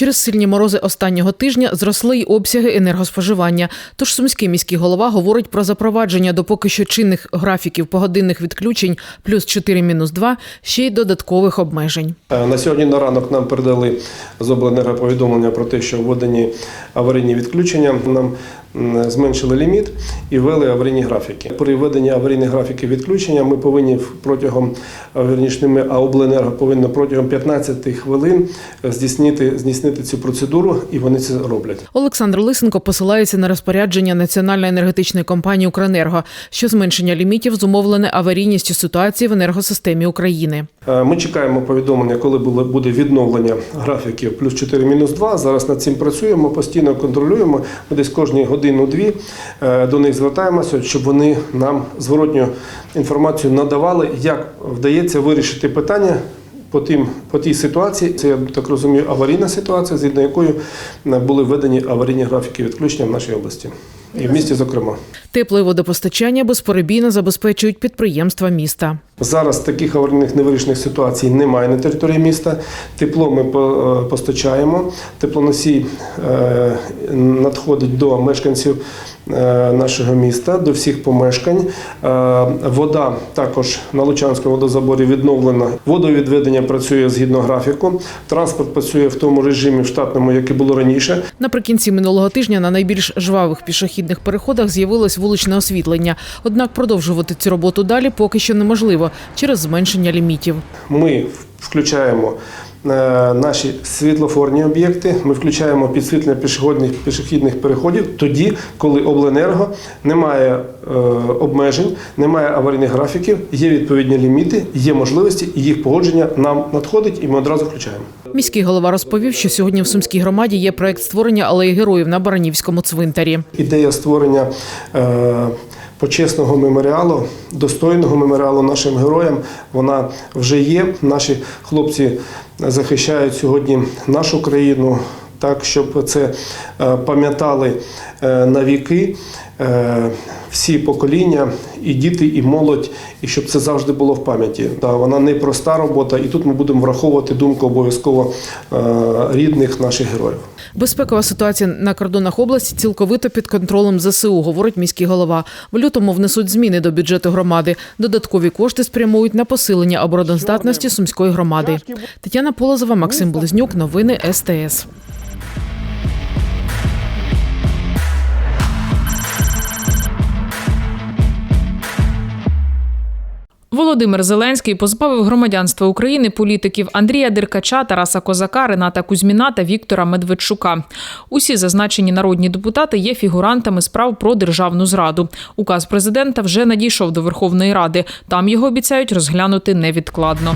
Через сильні морози останнього тижня зросли й обсяги енергоспоживання. Тож сумський міський голова говорить про запровадження до поки що чинних графіків погодинних відключень плюс 4 мінус 2, ще й додаткових обмежень. Е, На сьогодні на ранок нам передали з обленерго повідомлення про те, що введені аварійні відключення. Нам зменшили ліміт і ввели аварійні графіки. При введенні аварійних графіків відключення ми повинні протягом а, ми, а обленерго повинно протягом 15 хвилин е, здійснити, здійснити цю процедуру, і вони це роблять. Олександр Лисенко посилається на розпорядження Національної енергетичної компанії «Укренерго», що зменшення лімітів зумовлене аварійністю ситуації в енергосистемі України. Е, Ми чекаємо повідомлення, коли було- буде відновлення графіків плюс 4 мінус 2. Зараз над цим працюємо, постійно контролюємо. Ми десь кожні годину-дві е, до них звертаємося, щоб вони нам зворотню інформацію надавали, як вдається вирішити питання. По тим по тій ситуації, це я так розумію, аварійна ситуація, згідно якої е, були введені аварійні графіки відключення в нашій області і в місті, зокрема. Тепле водопостачання безперебійно забезпечують підприємства міста. Зараз таких аварійних невирішених ситуацій немає на території міста. Тепло ми е, постачаємо. Теплоносій е, надходить до мешканців е, нашого міста, до всіх помешкань. Вода також на Лучанському водозаборі відновлена. Водовідведення працює згідно графіку. Транспорт працює в тому режимі в штатному, як і було раніше. Наприкінці минулого тижня на найбільш жвавих пішохідних переходах з'явилось вуличне освітлення. Однак продовжувати цю роботу далі поки що неможливо через зменшення лімітів. Ми включаємо е, наші світлофорні об'єкти, ми включаємо підсвітлення пішохідних пішохідних переходів тоді, коли обленерго немає е, обмежень, немає аварійних графіків, є відповідні ліміти, є можливості, і їх погодження нам надходить, і ми одразу включаємо. Міський голова розповів, що сьогодні в Сумській громаді є проект створення алеї героїв на Баранівському цвинтарі. Ідея створення е, почесного меморіалу, достойного меморіалу нашим героям, вона вже є. Наші хлопці захищають сьогодні нашу країну так, щоб це е, пам'ятали е, на віки. е, Всі покоління, і діти, і молодь, і щоб це завжди було в пам'яті. Та вона не проста робота, і тут ми будемо враховувати думку обов'язково рідних наших героїв. Безпекова ситуація на кордонах області цілковито під контролем ЗСУ, говорить міський голова. В лютому внесуть зміни до бюджету громади. Додаткові кошти спрямують на посилення обороноздатності сумської громади. Тетяна Полозова, Максим Близнюк. Новини СТС. Володимир Зеленський позбавив громадянства України політиків Андрія Деркача, Тараса Козака, Рената Кузьміна та Віктора Медведчука. Усі зазначені народні депутати є фігурантами справ про державну зраду. Указ президента вже надійшов до Верховної Ради. Там його обіцяють розглянути невідкладно.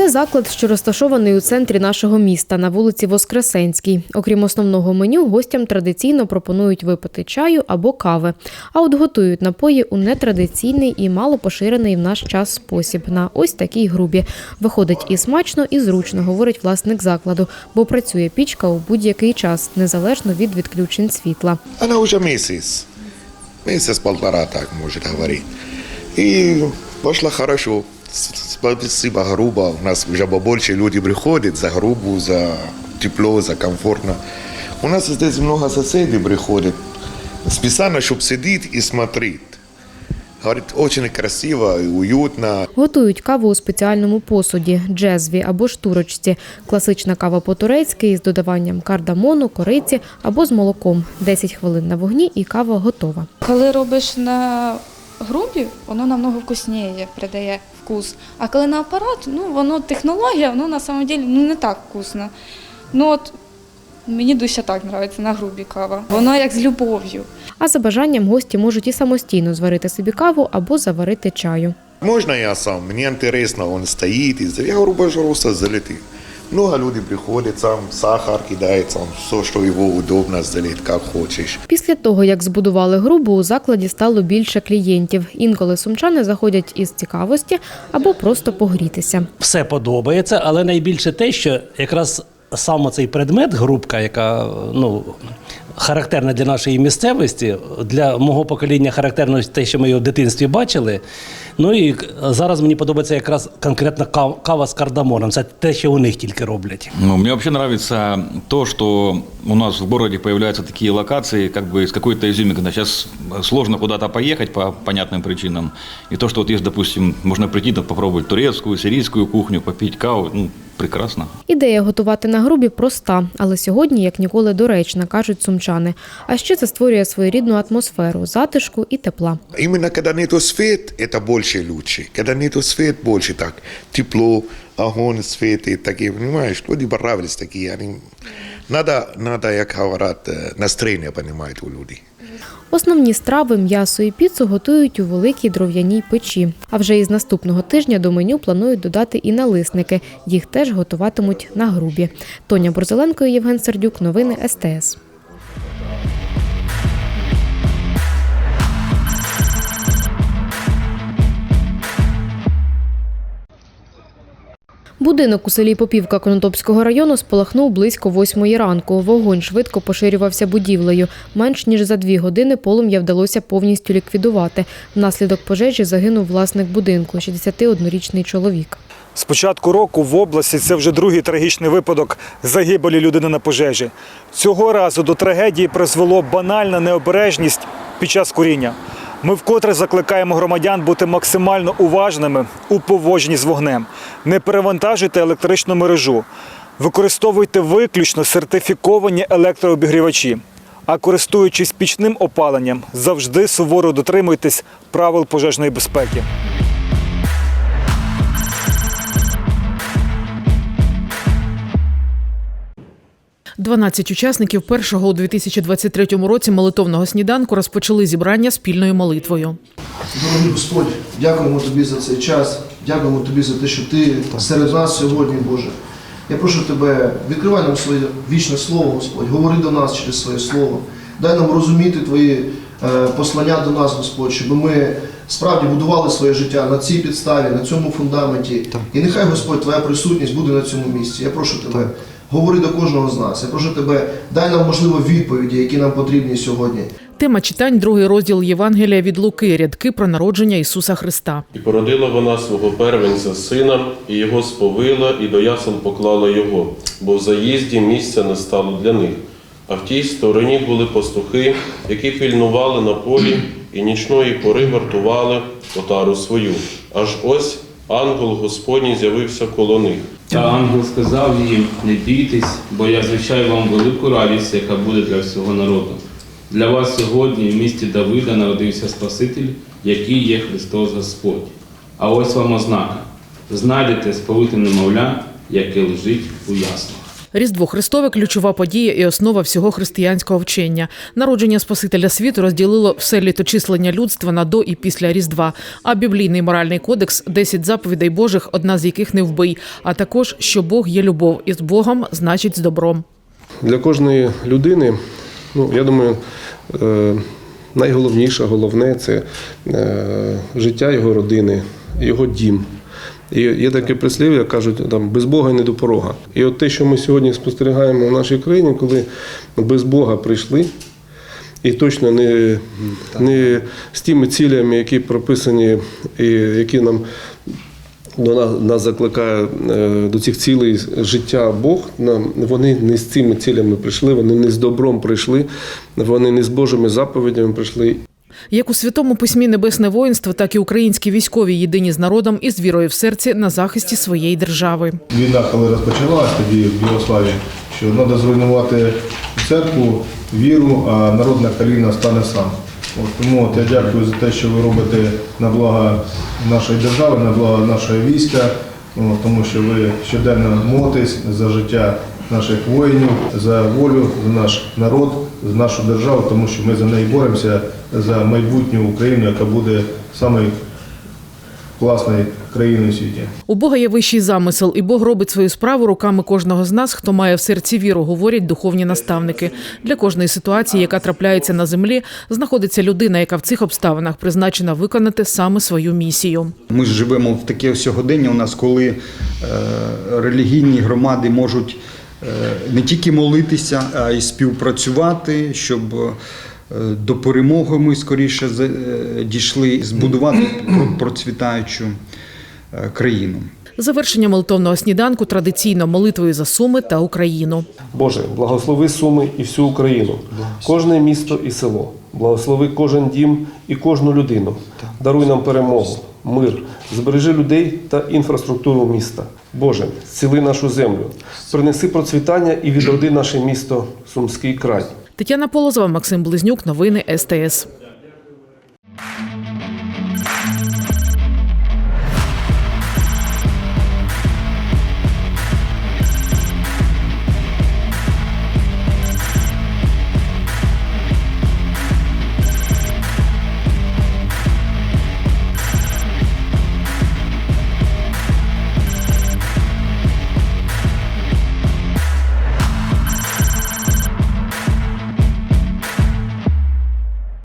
Це заклад, що розташований у центрі нашого міста на вулиці Воскресенській. Окрім основного меню, гостям традиційно пропонують випити чаю або кави, а от готують напої у нетрадиційний і мало поширений в наш час спосіб на ось такій грубі. Виходить і смачно, і зручно, говорить власник закладу, бо працює пічка у будь-який час, незалежно від відключень світла. Она уже месяц, месяц-полтора так может говорить. И пошла хорошо. Спасибо грубо. У нас уже побольше люди приходят за грубу, за тепло, за комфортно. У нас здесь много соседей приходят специально, чтобы сидеть и смотреть. Говорит, очень красиво и уютно. Готують каву у спеціальному посуді джезві або штурочці. Класична кава по-турецьки із додаванням кардамону, кориці або з молоком. 10 хвилин на вогні і кава готова. Коли робиш на грубі, воно намного вкусніє, придає вкус. А коли на апарат, ну воно технологія, воно на самом деле ну, не так вкусно. Ну от мені дуже так подобається на грубі кава. Воно як з любов'ю. А за бажанням гості можуть і самостійно зварити собі каву або заварити чаю. Можна я сам? Мені інтересно, він стоїть і я говорю, пожалуйста, залети. Много людей приходят, сам сахар кидает, сам все, что его удобно залить, как хочешь. Після того, як збудували грубу, у закладі стало більше клієнтів. Інколи сумчани заходять із цікавості або просто погрітися. все подобається, але найбільше те, що якраз саме цей предмет, грубка, яка ну, характерне для нашої місцевості, для мого покоління характерно те, що ми його в дитинстві бачили. Ну і зараз мені подобається якраз конкретно кав- кава з кардамоном. Це те, що у них тільки роблять. Ну, мне вообще нравится то, что у нас в городе появляются такие локации, как бы с какой-то изюминкой. Сейчас сложно куда-то поехать по понятным причинам. И то, что вот есть, допустим, можно прийти там, попробовать турецкую, сирийскую кухню, попить каву, ну, прекрасно. Ідея готувати на грубі проста, але сьогодні як ніколи доречна, кажуть сумчани. А ще це створює своєрідну атмосферу, затишку і тепла. Именно когда нету свет, это больше лучше. Когда нету свет, больше так. Тепло, огонь светит, такие, понимаешь? Люди понравились такие. Они... Надо, надо, как говорят, э, настроение, понимаете, у людей. Основні страви, м'ясо і піцу готують у великій дров'яній печі. А вже із наступного тижня до меню планують додати і налисники. Їх теж готуватимуть на грубі. Тоня Борзеленко Євген Сердюк. Новини СТС. Будинок у селі Попівка Конотопського району спалахнув близько восьмої ранку. Вогонь швидко поширювався будівлею. Менш ніж за дві години полум'я вдалося повністю ліквідувати. Внаслідок пожежі загинув власник будинку, 61-річний чоловік. З початку року в області це вже другий трагічний випадок загибелі людини на пожежі. Цього разу до трагедії призвело банальна необережність під час куріння. Ми вкотре закликаємо громадян бути максимально уважними у поводженні з вогнем. Не перевантажуйте електричну мережу, використовуйте виключно сертифіковані електрообігрівачі. А користуючись пічним опаленням, завжди суворо дотримуйтесь правил пожежної безпеки. – 12 учасників першого у 2023 році молитовного сніданку розпочали зібрання спільною молитвою. Дорогий Господь, дякуємо Тобі за цей час, дякуємо Тобі за те, що Ти серед нас сьогодні, Боже. Я прошу Тебе, відкривай нам своє вічне слово, Господь, говори до нас через своє слово. Дай нам розуміти Твої е, послання до нас, Господь, щоб ми справді будували своє життя на цій підставі, на цьому фундаменті. І нехай, Господь, Твоя присутність буде на цьому місці. Я прошу Тебе, говори до кожного з нас. Я прошу Тебе, дай нам, можливо, відповіді, які нам потрібні сьогодні. Тема читань, другий розділ Євангелія від Луки, рядки про народження Ісуса Христа. І породила вона свого первенця сина, і його сповила, і до ясен поклала його, бо в заїзді місця не стало для них. А в тій стороні були пастухи, які пільнували на полі і нічної пори вартували отару свою. Аж ось ангел Господній з'явився коло них. Та ангел сказав їм: не бійтесь, бо я звичаю вам велику радість, яка буде для всього народу. Для вас сьогодні в місті Давида народився Спаситель, який є Христос Господь. А ось вам ознака: знайдете сповите немовля, яке лежить у яслах. Різдво Христове ключова подія і основа всього християнського вчення. Народження Спасителя світу розділило все літочислення людства на до і після Різдва. А біблійний моральний кодекс 10 заповідей Божих, одна з яких не вбий. А також що Бог є любов, і з Богом значить з добром. Для кожної людини, ну я думаю, е, найголовніше, головне це е, життя його родини, його дім. І є таке прислів'я, кажуть, там без Бога не до порога. І от те, що ми сьогодні спостерігаємо в нашій країні, коли без Бога прийшли, і точно не, не з тими цілями, які прописані, і які нам до нас, нас закликає е, до цих цілей життя Бог. Нам вони не з цими цілями прийшли, вони не з добром прийшли, вони не з Божими заповідями прийшли. Як у святому письмі Небесне воїнство, так і українські військові єдині з народом і з вірою в серці на захисті своєї держави. Війна, коли розпочалась тоді в Югославії, що треба зруйнувати церкву, віру, а народ на коліна стане сам. От, тому от я дякую за те, що ви робите на благо нашої держави, на благо нашого війська, от, тому що ви щоденно молитесь за життя наших воїнів, за волю, за наш народ, за нашу державу, тому що ми за неї боремося, за майбутню Україну, яка буде самою класною країною у світі. У Бога є вищий замисел, і Бог робить свою справу руками кожного з нас, хто має в серці віру, говорять духовні наставники. Для кожної ситуації, яка трапляється на землі, знаходиться людина, яка в цих обставинах призначена виконати саме свою місію. Ми ж живемо в таке сьогодення у нас, коли е, релігійні громади можуть не тільки молитися, а й співпрацювати, щоб е, до перемоги ми скоріше е, дійшли, збудувати про- процвітаючу е, країну. Завершення молитовного сніданку традиційно молитвою за Суми та Україну. Боже, благослови Суми і всю Україну, кожне місто і село. Благослови кожен дім і кожну людину. Даруй нам перемогу, мир, збережи людей та інфраструктуру міста. Боже, зціли нашу землю, принеси процвітання і відроди наше місто, Сумський край. Тетяна Полозова, Максим Близнюк. Новини СТС.